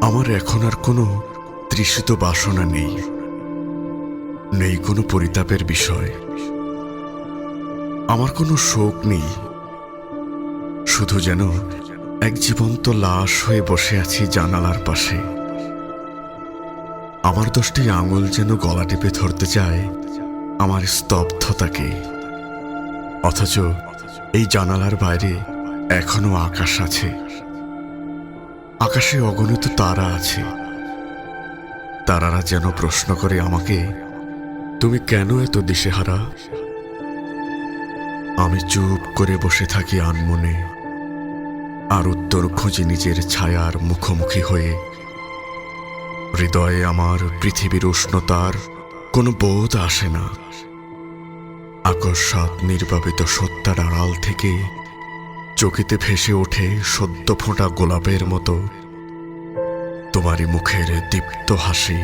আমার এখন আর কোনো তৃষিত বাসনা নেই। নেই কোনো পরিতাপের বিষয়। আমার কোনো শোক নেই। শুধু যেন এক জীবন্ত লাশ হয়ে বসে আছি জানালার পাশে। আমার দশটি আঙুল যেন গলা টিপে ধরতে চায় আমার স্তব্ধতাকে। অথচ এই জানালার বাইরে এখনও আকাশ আছে। আকাশে অগণিত তারা আছে। তারারা যেন প্রশ্ন করে আমাকে, তুমি কেন এত দিশেহারা? আমি চুপ করে বসে থাকি আনমনে, আর উত্তর খুঁজি নিজের ছায়ার মুখোমুখি হয়ে। হৃদয়ে আমার পৃথিবীর উষ্ণতার কোনো বোধ আসে না। আকস্মাৎ নির্বাপিত সত্যার আড়াল থেকে চকিতে ভেসে ওঠে সদ্য ফোঁটা গোলাপের মতো। তোমারই মুখের দীপ্ত হাসি।